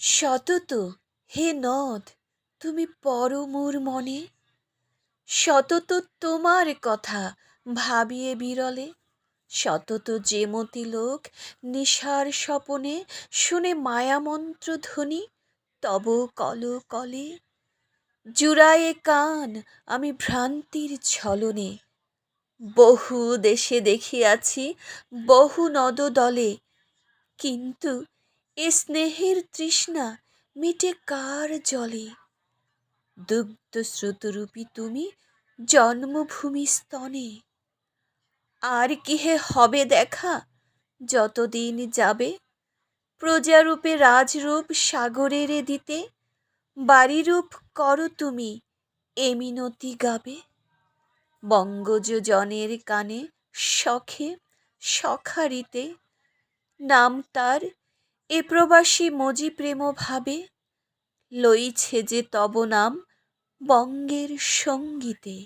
সতত হে নদ, তুমি পরমোর মনে? সতত তোমার কথা ভাবিয়ে বিরলে সতত যেমতি লোক নিশার স্বপনে শুনে মায়ামন্ত্র ধ্বনি, তব কল কলে, জুড়ায়ে কান আমি ভ্রান্তির ছলনে। বহু দেশে দেখিয়াছি বহু নদদলে, কিন্তু এ স্নেহের তৃষ্ণা মিটে কার জলে? দুগ্ধ স্রোতরূপী তুমি জন্মভূমি স্তনে। আর কি হে হবে দেখা, যতদিন যাবে? প্রজারূপে রাজরূপ সাগরের দিতে, বাড়িরূপ করো তুমি এমিনতি গাবে। বঙ্গযোজনের কানে শখে, সখারিতে, নাম তার এ প্রবাসী মজি প্রেম ভাবে লইছে যে তব নাম বঙ্গের সঙ্গীতে।